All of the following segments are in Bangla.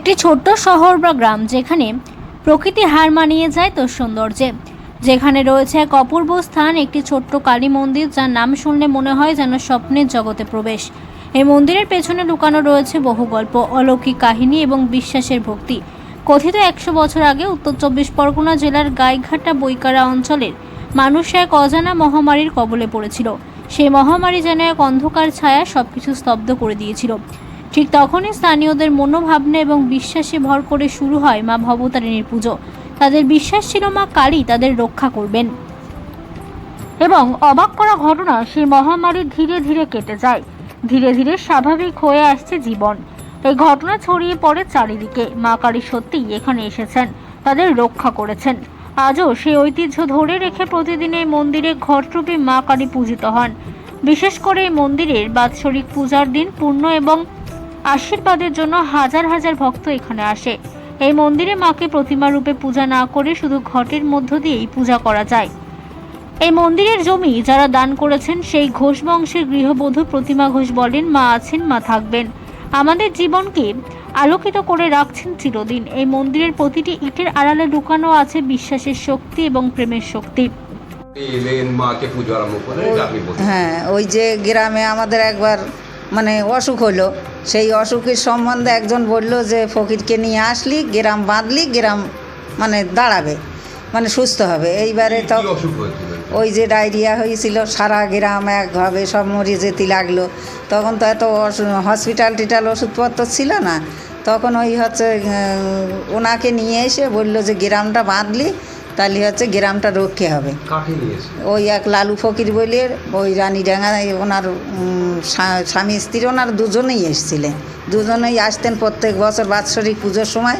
একটি ছোট্ট শহর বা গ্রাম যেখানে প্রকৃতি হার মানিয়ে যায় তোর সৌন্দর্যে। যেখানে রয়েছে এক অপূর্ব স্থান, একটি ছোট্ট কালী মন্দির যার নাম শুনলে মনে হয় যেন স্বপ্নের জগতে প্রবেশ। এই মন্দিরের পেছনে লুকানো রয়েছে বহু গল্প, অলৌকিক কাহিনী এবং বিশ্বাসের ভক্তি। কথিত একশো বছর আগে উত্তর চব্বিশ পরগনা জেলার গাইঘাটা বৈকারা অঞ্চলের মানুষ এক অজানা মহামারীর কবলে পড়েছিল। সেই মহামারী যেন এক অন্ধকার ছায়া সবকিছু স্তব্ধ করে দিয়েছিল। ঠিক তখনই স্থানীয়দের মনোভাবনা এবং বিশ্বাসে ভর করে শুরু হয় মা ভবতারিণীর পুজো। তাদের বিশ্বাস ছিল মা কালী তাদের রক্ষা করবেন। এবং অবাক করা ঘটনা সেই মহামারী ধীরে ধীরে কেটে যায়। ধীরে ধীরে স্বাভাবিক হয়ে আসছে জীবন। এই ঘটনা ছড়িয়ে পড়ে চারিদিকে। মা কালী সত্যিই এখানে এসেছেন, তাদের রক্ষা করেছেন। আজও সেই ঐতিহ্য ধরে রেখে প্রতিদিন এই মন্দিরে ঘটরূপে মা কালী পূজিত হন। বিশেষ করে এই মন্দিরের বাৎসরিক পূজার দিন পূর্ণ এবং আশীর্বাদের জন্য হাজার হাজার ভক্ত এখানে আসে। এই মন্দিরে মাকে প্রতিমা রূপে পূজা না করে শুধু ঘটের মধ্য দিয়েই পূজা করা যায়। এই মন্দিরের জমি যারা দান করেছেন সেই ঘোষ বংশের গৃহবধূ প্রতিমা ঘোষ বলেন মা আছেন মা থাকবেন। আমাদের জীবনকে আলোকিত করে রাখছেন চিরদিন। এই মন্দিরের প্রতিটি ইটের আড়ালে লুকানো আছে বিশ্বাসের শক্তি এবং প্রেমের শক্তি। হ্যাঁ ওই যে গ্রামে আমাদের একবার মানে অসুখ হলো। সেই অসুখের সম্বন্ধে একজন বলল যে ফকিরকে নিয়ে আসলি গ্রাম বাঁধলি গ্রাম মানে দাঁড়াবে মানে সুস্থ হবে। এইবারে তো ওই যে ডায়রিয়া হয়েছিল সারা গ্রাম একভাবে সব মরে যেতে লাগল। তখন তো এত হসপিটাল টিটাল ওষুধপত্র ছিল না। তখন ওই হচ্ছে ওনাকে নিয়ে এসে বলল যে গ্রামটা বাঁধলি তাহলে হচ্ছে গ্রামটা রক্ষে হবে। ওই এক লালু ফকির বলে ওই রানীডাঙ্গা ওনার স্বামী স্ত্রী ওনার দুজনেই এসেছিলেন। দুজনেই আসতেন প্রত্যেক বছর বাৎসরিক পুজোর সময়।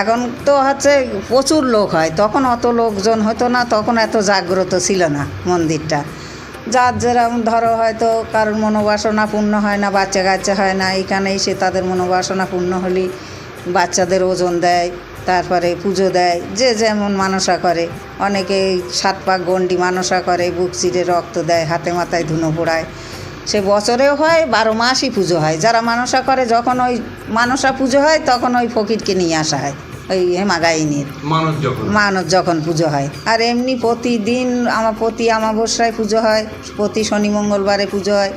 এখন তো হচ্ছে প্রচুর লোক হয় তখন অত লোকজন হতো না তখন এত জাগ্রত ছিল না মন্দিরটা। যার যেরকম ধরো হয়তো কারোর মনোবাসনা পূর্ণ হয় না বাচ্চা কাচ্চা হয় না এখানে এসে তাদের মনোবাসনা পূর্ণ হলে বাচ্চাদের ওজন দেয়। তারপরে পুজো দেয় যে যেমন মানসা করে। অনেকে সাত পাক গন্ডি মানসা করে বুক চিরে রক্ত দেয় হাতে মাথায় ধুনো পোড়ায়। সে বছরেও হয় বারো মাসই পুজো হয়। যারা মানসা করে যখন ওই মানসা পুজো হয় তখন ওই ফকিরকে নিয়ে আসা হয় ওই হেমাগাইনির। মানুষ যখন। যখন পুজো হয়। আর এমনি প্রতিদিন আমার প্রতি অমাবস্যায় পুজো হয় প্রতি শনি মঙ্গলবারে পুজো হয়।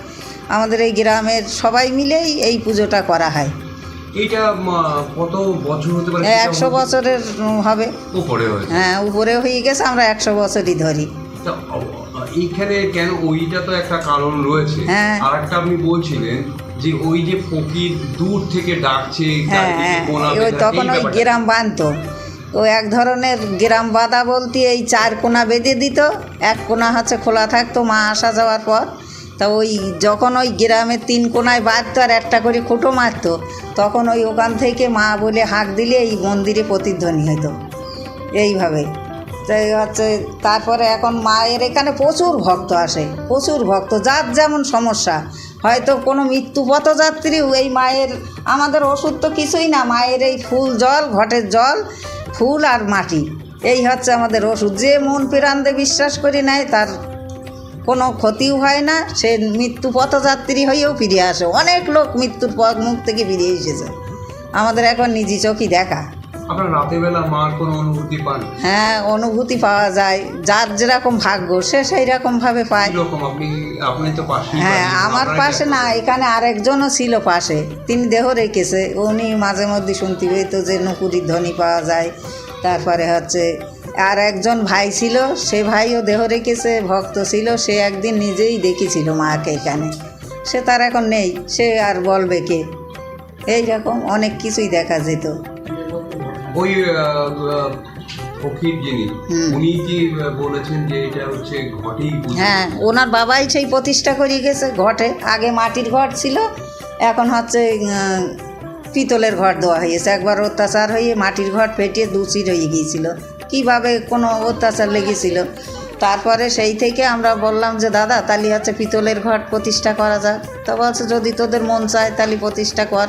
আমাদের এই গ্রামের সবাই মিলেই এই পুজোটা করা হয়। এইটা মা- কত বছর হতে পারে? একশো বছরের হবে। উপরে হ্যাঁ উপরে হয়ে গেছে আমরা একশো বছরই ধরি। এইখানে কেন ওইটা তো একটা কারণ রয়েছে। হ্যাঁ। আর একটা আপনি বলছিলেন যে ওই যে ফকির দূর থেকে ডাকছে হ্যাঁ হ্যাঁ। তখন ওই গ্রাম বাঁধতো। ও এক ধরনের গ্রাম বাঁধা বলতে এই চার কোনা বেঁধে দিত এক কোনা হচ্ছে খোলা থাকতো মা আসা যাওয়ার পর। তা ওই যখন ওই গ্রামের তিন কোনায় বাঁধতো আর একটা করে খুঁটো মারতো, তখন ওই ওখান থেকে মা বলে হাঁক দিলে এই মন্দিরে প্রতিধ্বনি হতো এইভাবে। তাই হচ্ছে তারপরে এখন মায়ের এখানে প্রচুর ভক্ত আসে, প্রচুর ভক্ত, যার যেমন সমস্যা। হয়তো কোনো মৃত্যু পথযাত্রীও এই মায়ের, আমাদের ওষুধ তো কিছুই না, মায়ের এই ফুল জল ঘটের জল, ফুল আর মাটি। এই হচ্ছে আমাদের ওষুধ। যে মন প্রাণে বিশ্বাস করি নেয় তার কোনো ক্ষতিও হয় না সে মৃত্যু পথযাত্রী হয়েও ফিরে আসে। অনেক লোক মৃত্যুর পথ মুখ থেকে ফিরে এসেছে। আমাদের এখন নিজে চোখই দেখা। হ্যাঁ অনুভূতি পাওয়া যায়। যার যেরকম ভাগ্য সে সেই পায়। আপনি তো পাশে হ্যাঁ আমার পাশে না এখানে আরেকজনও ছিল পাশে। তিনি দেহ রেখেছে। উনি মাঝে মধ্যে শুনতে পেতো যে নুপুরির ধ্বনি পাওয়া যায়। তারপরে হচ্ছে আর একজন ভাই ছিল সে ভাইও দেহ রেখেছে ভক্ত ছিল সে একদিন নিজেই দেখেছিল মাকে এখানে। সে তার এখন নেই সে আর বলবে কে? এই রকম অনেক কিছুই দেখা যেত। ওই আহ, আহ, ফকির যিনি হুম। উনি কি বলেছেন যে এটা হচ্ছে ঘটেই হ্যাঁ ওনার বাবাই সেই প্রতিষ্ঠা করে গেছে ঘটে। আগে মাটির ঘর ছিল এখন হচ্ছে পিতলের ঘর দেওয়া হয়েছে একবার অত্যাচার হয়ে মাটির ঘর ফেটিয়ে দুচির হয়ে গিয়েছিল। কীভাবে কোনো অত্যাচার লেগেছিল। তারপরে সেই থেকে আমরা বললাম যে দাদা তাহলে হচ্ছে পিতলের ঘট প্রতিষ্ঠা করা যাক। তা বলছে যদি তোদের মন চায় তাহলে প্রতিষ্ঠা কর।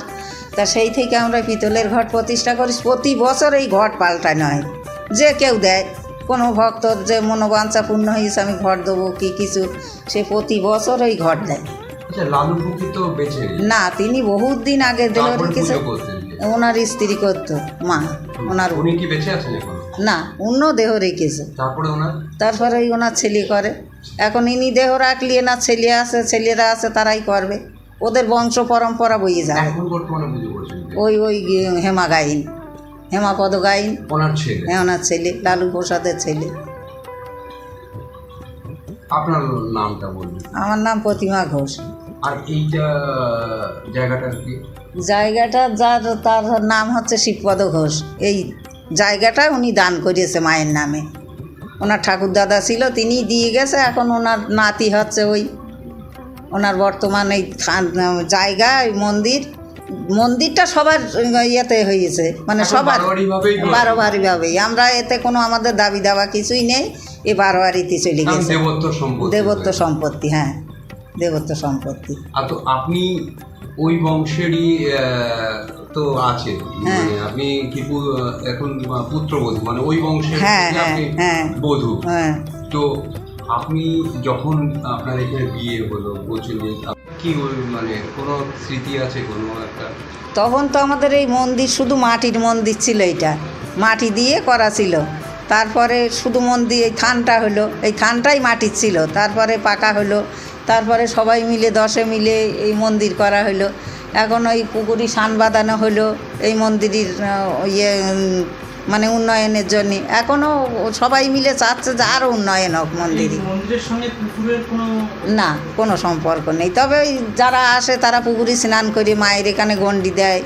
তা সেই থেকে আমরা পিতলের ঘট প্রতিষ্ঠা করি প্রতি বছর এই ঘট পাল্টানো হয় যে কেউ দেয় কোনো ভক্তর যে মনোবাঞ্ছা পূর্ণ হয়েছে আমি ঘট দেবো কি কিছু সে প্রতি বছর ওই ঘর দেয়। আচ্ছা। না তিনি বহুত দিন আগে দেহ তারপরে ওনার স্ত্রী করতো মা ওনার উনি কি বেঁচে আছেন এখন? না অন্য দেহ রেখেছে। তারপরে ওনার? তারপরে ওই ওনার ছেলে করে। এখন ইনি দেহ রাখলি না ছেলে আছে ছেলেরা আছে তারাই করবে। ওদের বংশ পরম্পরা বইয়ে যায়? ওই ওই হেমা গাইন। হেমাপদ গাইন। ওনার ছেলে? হ্যাঁ ওনার ছেলে লালু প্রসাদের ছেলে। আপনার নামটা বলুন। আমার নাম প্রতিমা ঘোষ। আর এইটা জায়গাটার কি? জায়গাটা যার তার নাম হচ্ছে শিবপদ ঘোষ। এই জায়গাটা উনি দান করিয়েছে মায়ের নামে। ওনার ঠাকুর দাদা ছিল তিনি দিয়ে গেছে এখন ওনার নাতি হচ্ছে ওই ওনার বর্তমান এই জায়গা ওই মন্দির। মন্দিরটা সবার ইয়েতে হয়েছে মানে সবার। বারোয়ারিভাবেই আমরা এতে কোনো আমাদের দাবি দাবা কিছুই নেই এ বারোয়ারিতে চলে গেছে। দেবত্ব সম্পত্তি হ্যাঁ। দেবত্ব সম্পত্তি। তো আপনি ওই বংশেরই তো আছে হ্যাঁ। মানে আপনি কি এখন পুত্রবধূ মানে ওই বংশের হ্যাঁ, হ্যাঁ, আপনি হ্যাঁ। বধূ। হ্যাঁ। তো আপনি যখন আপনার এখানে বিয়ে হলো বলছিলেন কি ওই মানে কোনো স্মৃতি আছে কোনো একটা? তখন তো আমাদের এই মন্দির শুধু মাটির মন্দির ছিল এটা মাটি দিয়ে করা ছিল। তারপরে শুধু মন্দির এই থানটা হলো এই থানটাই মাটির ছিল। তারপরে পাকা হলো তারপরে সবাই মিলে দশে মিলে এই মন্দির করা হলো এখন ওই পুকুরি সান বাঁধানো হলো এই মন্দিরের ইয়ে মানে উন্নয়নের জন্য। এখনও সবাই মিলে চাচ্ছে যে আরও উন্নয়ন হোক মন্দিরে। এই মন্দিরের সঙ্গে পুকুরের কোনো না কোনো সম্পর্ক নেই। তবে ওই যারা আসে তারা পুকুরে স্নান করে মায়ের এখানে গন্ডি দেয়।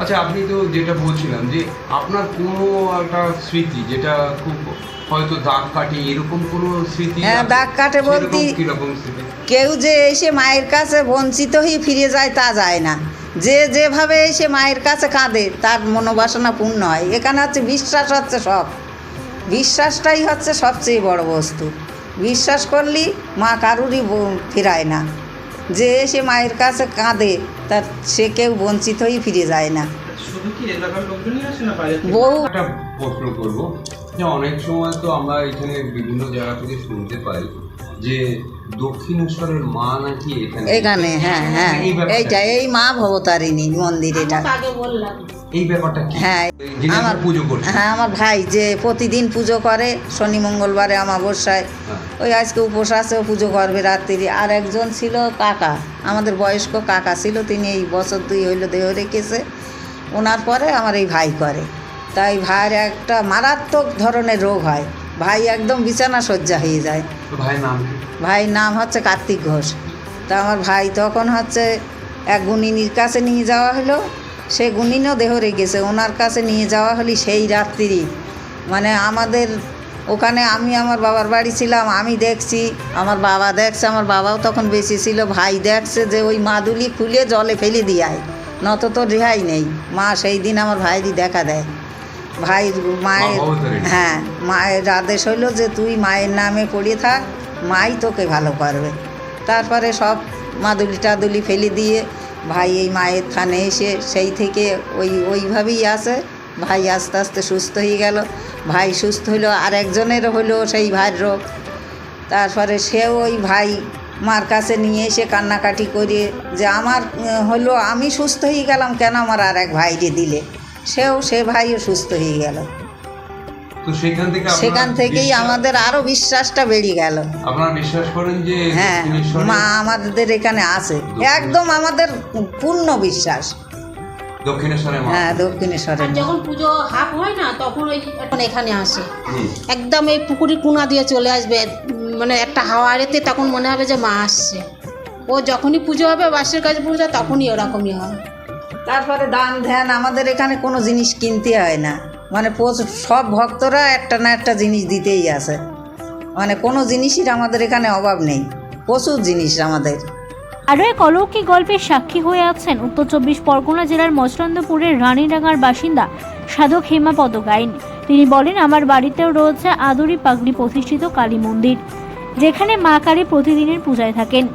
আচ্ছা আপনি তো যেটা বলছিলাম যে আপনার কোনো একটা স্মৃতি যেটা খুব হয়তো দাগ কাটে এরকম কোনো স্মৃতি হ্যাঁ, দাগ কাটে বলতে- কীরকম স্মৃতি? কেউ যে এসে মায়ের কাছে বঞ্চিত হয়ে ফিরে যায় তা যায় না। যে যেভাবে এসে মায়ের কাছে কাঁদে তার মনোবাসনা পূর্ণ হয়। এখানে হচ্ছে বিশ্বাস হচ্ছে সব। বিশ্বাসটাই হচ্ছে সবচেয়ে বড় বস্তু। বিশ্বাস করলি মা কারুরই ফেরায় না। যে এসে মায়ের কাছে কাঁদে তার সে কেউ বঞ্চিত হয়ে ফিরে যায় না। শুধু কি এলাকার লোকজনই আসে না বাইরে বউ একটা প্রশ্ন করব যে অনেক সময় তো আমরা এখানে বিভিন্ন জায়গা থেকে শুনতে পাই যে দক্ষিণেশ্বরের মা নাকি এখানে এখানে হ্যাঁ হ্যাঁ। এই এইটা এই মা ভবতারিণী মন্দির এটা। এই ব্যাপারটা হ্যাঁ আমার পুজো করছেন। হ্যাঁ আমার ভাই যে প্রতিদিন পুজো করে শনি মঙ্গলবারে অমাবস্যায় হ্যাঁ। ওই আজকে উপোস আছে ও পুজো করবে রাত্রি আর একজন ছিল কাকা আমাদের বয়স্ক কাকা ছিল তিনি এই বছর দুই হইল দেহ রেখেছে। ওনার পরে আমার এই ভাই করে। তাই ভাইয়ের একটা মারাত্মক ধরনের রোগ হয়। ভাই একদম বিছানা শয্যা হয়ে যায়। ভাইয়ের নাম হচ্ছে কার্তিক ঘোষ। তা আমার ভাই তখন হচ্ছে এক গুণিনীর কাছে নিয়ে যাওয়া হলো। সে গুণিনও দেহ রেখেছে ওনার কাছে নিয়ে যাওয়া হলি সেই রাত্রি মানে আমাদের ওখানে আমি আমার বাবার বাড়ি ছিলাম আমি দেখছি আমার বাবা দেখছে আমার বাবাও তখন বেশি ছিল। ভাই দেখছে যে ওই মাদুলি খুলে জলে ফেলে দিয়ায় নত তো রেহাই নেই। মা সেই দিন আমার ভাইরই দেখা দেয়। ভাইয়ের মায়ের হ্যাঁ মায়ের আদেশ হইল যে তুই মায়ের নামে পড়ে থাক মাই তোকে ভালো করবে তারপরে সব মাদুলি টাদুলি ফেলে দিয়ে ভাই এই মায়ের থানে এসে সেই থেকে ওই ওইভাবেই আসে ভাই আস্তে আস্তে সুস্থ হয়ে গেল। ভাই সুস্থ হইল আর একজনের হলো সেই ভাইয়ের রোগ। তারপরে সেও ওই ভাই মার কাছে নিয়ে এসে কান্নাকাটি করে যে আমার হলো আমি সুস্থ হয়ে গেলাম কেন আমার আর এক ভাইরে দিলে? সেও সে ভাইও সুস্থ হয়ে গেল। সেখান থেকে আপনারা সেখান থেকেই আমাদের আরও বিশ্বাসটা বেড়ে গেল। আপনারা বিশ্বাস করেন যে হ্যাঁ মা আমাদের এখানে আছে। একদম আমাদের পূর্ণ বিশ্বাস। দক্ষিণেশ্বরে হ্যাঁ দক্ষিণেশ্বরে যখন পুজো হাফ হয় না তখন ওই এখানে আসে। একদম এই পুকুরি কুনা দিয়ে চলে আসবে। মানে একটা হাওয়া এতে তখন মনে হবে যে মা আসছে। ও যখনই পুজো হবে বাসের কাছে পুজো তখনই ওরকমই হয় তারপরে দান ধ্যান আমাদের এখানে কোনো জিনিস কিনতে হয় না। মানে প্রচুর সব ভক্তরা একটা না একটা জিনিস দিতেই আছে মানে কোনো জিনিসই আমাদের এখানে অভাব নেই। প্রচুর জিনিস আমাদের। আরও এক অলৌকিক গল্পের সাক্ষী হয়ে আছেন উত্তর চব্বিশ পরগনা জেলার মচরন্দপুরের রানীডাঙ্গার বাসিন্দা সাধক হেমাপদ গাইন তিনি বলেন আমার বাড়িতেও রয়েছে আদুরি পাগড়ি প্রতিষ্ঠিত কালী মন্দির। যেখানে মা কালী প্রতিদিনের পূজায় থাকেন।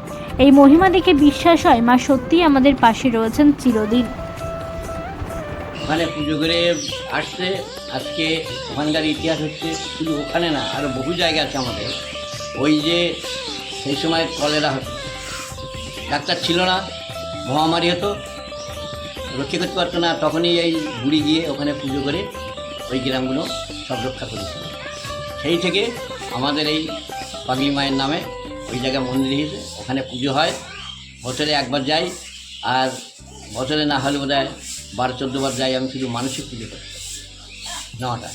এই মহিমা দেখে বিশ্বাস হয় মা সত্যিই আমাদের পাশে রয়েছেন চিরদিন। ওখানে পুজো করে আসছে। আজকে ওখানকার ইতিহাস হচ্ছে শুধু ওখানে না আরও বহু জায়গা আছে আমাদের। ওই যে সেই সময় কলেরা হতো। ডাক্তার ছিল না, মহামারী হতো। রক্ষা করতে পারতো না, তখনই এই বুড়ি গিয়ে ওখানে পুজো করে ওই গ্রামগুলো সব রক্ষা করেছিল সেই থেকে আমাদের এই পাগলি মায়ের নামে। ওই জায়গায় মন্দির ওখানে পুজো হয়। বছরে একবার যাই আর বছরে না হলে বোধ হয় বারো চোদ্দোবার যাই আমি শুধু মানসিক পুজো করি। নটা।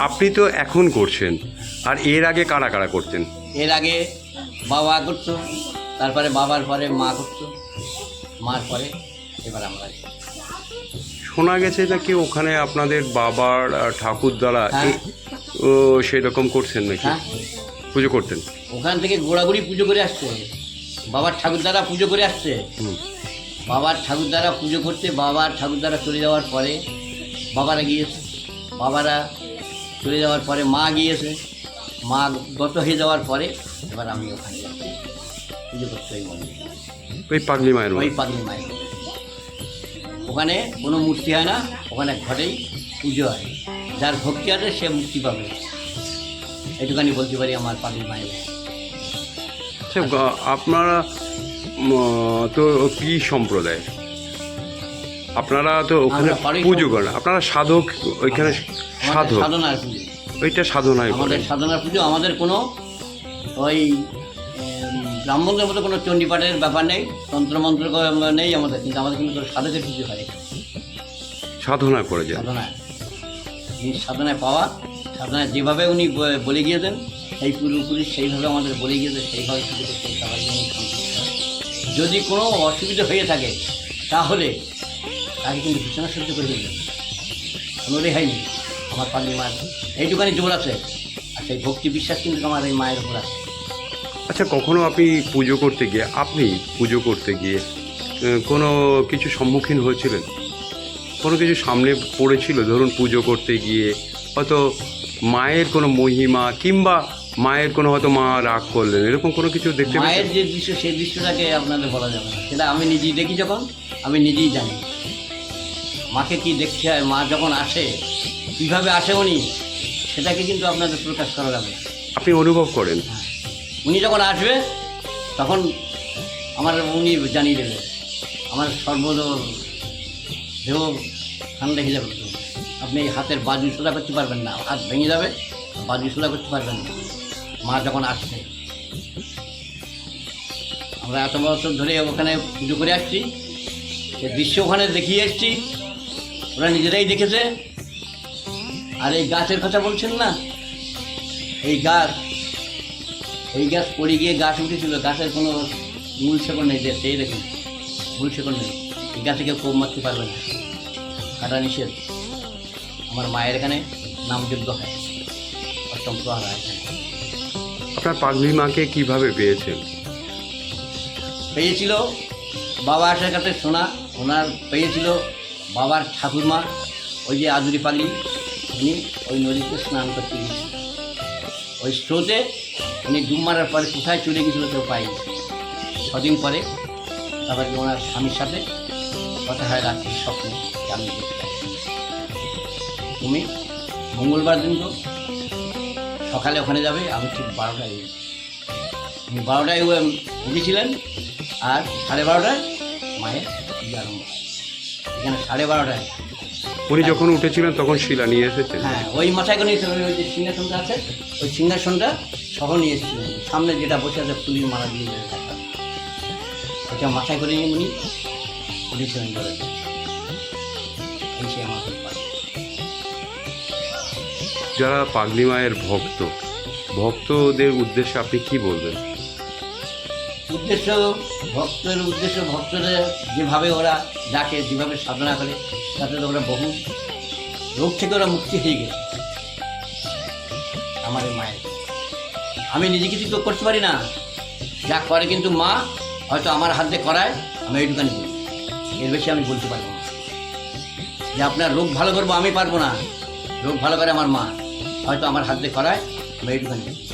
আপনি তো এখন করছেন আর এর আগে কারা কারা করতেন? এর আগে বাবা করতো তারপরে বাবার পরে মা করতো মার পরে এবার আমরা শোনা গেছে নাকি ওখানে আপনাদের বাবার ঠাকুর দ্বারা হ্যাঁ। সেরকম করছেন নাকি? হ্যাঁ। পুজো করতেন। ওখান থেকে গোড়াগুড়ি পুজো করে আসছে। বাবার ঠাকুরদারা পুজো করে আসছে। বাবার ঠাকুরদারা পুজো করতে বাবার ঠাকুরদারা চলে যাওয়ার পরে বাবারা গিয়েছে। বাবারা চলে যাওয়ার পরে মা গিয়েছে। মা গত হয়ে যাওয়ার পরে এবার আমি ওখানে যাচ্ছি। পুজো করতে ওই মন্দিরে। ওই পাগলি মায়ের ওই। পাগলি মায়ের ওখানে কোনো মূর্তি হয় না ওখানে ঘরেই পুজো হয়। যার ভক্তি আছে সে মুক্তি পাবে। এইটুখানি বলতে পারি আমার পাগলি মায়ের। আচ্ছা আপনারা তো কি সম্প্রদায়? আপনারা তো ওখানে পুজো করেন। আপনারা সাধক ওইখানে সাধক? সাধনার পুজো ওইটা সাধনায় আমাদের সাধনার পুজো আমাদের কোনো ওই ব্রাহ্মণদের মতো কোনো চণ্ডীপাঠের ব্যাপার নেই তন্ত্রমন্ত্র নেই আমাদের কিন্তু আমাদের কিন্তু সাধকের পুজো হয়। সাধনা করে যান। সাধনায়। সাধনায় পাওয়া সাধনায় যেভাবে উনি বলে গিয়েছেন, সেই পুরোপুরি সেইভাবে আমাদের বলে গিয়েছে, সেইভাবে যদি কোনো অসুবিধা হয়ে থাকে, তাহলে তাকে কিন্তু বিছানা সহ্য করে দেবেন কোনো রেহাই নেই আমার পাগলি মায়ের এইটুখানি জোর আছে, আর সেই ভক্তি বিশ্বাস কিন্তু আমার এই মায়ের উপর আছে। আচ্ছা কখনো আপনি পুজো করতে গিয়ে, আপনি পুজো করতে গিয়ে কোনো কিছু সম্মুখীন হয়েছিলেন? কোনো কিছু সামনে পড়েছিল? ধরুন পুজো করতে গিয়ে, হয়তো মায়ের কোনো মহিমা কিংবা মায়ের কোনো হয়তো মা রাগ করলেন এরকম কোনো কিছু দেখতে মায়ের যে দৃশ্য সেই দৃশ্যটাকে আপনাদের বলা যাবে না। সেটা আমি নিজেই দেখি যখন আমি নিজেই জানি। মাকে কি দেখতে হয় মা যখন আসে কীভাবে আসে উনি সেটাকে কিন্তু আপনাদের প্রকাশ করা যাবে আপনি অনুভব করেন? উনি যখন আসবে তখন আমার উনি জানিয়ে দেবে। আমার সর্বদ দেহ ঠান্ডা হয়ে যাবে। আপনি এই হাতের বাজু সোজা করতে পারবেন না। হাত ভেঙে যাবে, বাজু সোজা করতে পারবেন না। মা যখন আসছে, আমরা এত বছর ধরে ওখানে পুজো করে আসছি সে দৃশ্য ওখানে দেখিয়ে এসছি, ওরা নিজেরাই দেখেছে। আর এই গাছের কথা বলছেন না? এই গাছ এই গাছ পড়ে গিয়ে গাছ উঠেছিল, গাছের কোনো মূল শেকড় নেই সেই দেখুন, মূল শেকড় নেই। এই গাছে কেউ কোপ মারতে পারবে না। কাটা নিষেধ। আমার মায়ের এখানে নামযোগ্য হয়। অষ্টম প্রহার হয়। আপনার পাগলি মাকে কীভাবে পেয়েছেন? পেয়েছিল বাবা আসার কাছে শোনা ওনার পেয়েছিল বাবার ঠাকুরমা ওই যে আদুরি পাগলি উনি ওই নদীতে স্নান করতে গিয়েছিল। ওই স্রোতে উনি ডুব মারার পরে কোথায় চলে গেছিল কেউ পাইনি ছদিন পরে তারপর ওনার স্বামীর সাথে কথা হয় রাত্রি স্বপ্নে আমি দেখতে। তুমি মঙ্গলবার দিন তো। সকালে ওখানে যাবে আমি ঠিক বারোটায় বারোটায় উঠেছিলেন আর সাড়ে বারোটায় মায়ের পুজো আরম্ভ এখানে সাড়ে বারোটায়। উনি যখন উঠেছিলেন তখন শিলা নিয়ে এসেছেন হ্যাঁ ওই মাথায় করে নিয়েছিলেন ওই যে সিংহাসনটা আছে ওই সিংহাসনটা সহ নিয়ে এসেছিলেন। সামনে যেটা বসে আছে ফুলির মারা দিয়ে দেখা ওটা মাথায় করে নিয়ে উনি উঠেছিলেন ধরে এই সে আমার। যারা পাগলি মায়ের ভক্ত, ভক্তদের উদ্দেশ্যে আপনি কি বলবেন? উদ্দেশ্য, ভক্তের উদ্দেশ্য, ভক্তদের যেভাবে ওরা ডাকে, যেভাবে সাধনা করে, তাতে ওরা বহু রোগ থেকে ওরা মুক্তি হয়ে গেছে। এই মায়ের। আমি নিজে কিছু তো করতে পারি না। যা করে কিন্তু মা, হয়তো আমার হাতে করায়, আমি এইটুখানি বলি। এর বেশি আমি বলতে পারব না। যে আপনার রোগ ভালো করব, আমি পারব না। রোগ ভালো করে আমার মা। হয়তো আমার হাত দিয়ে করায় আমি এইটুখানি।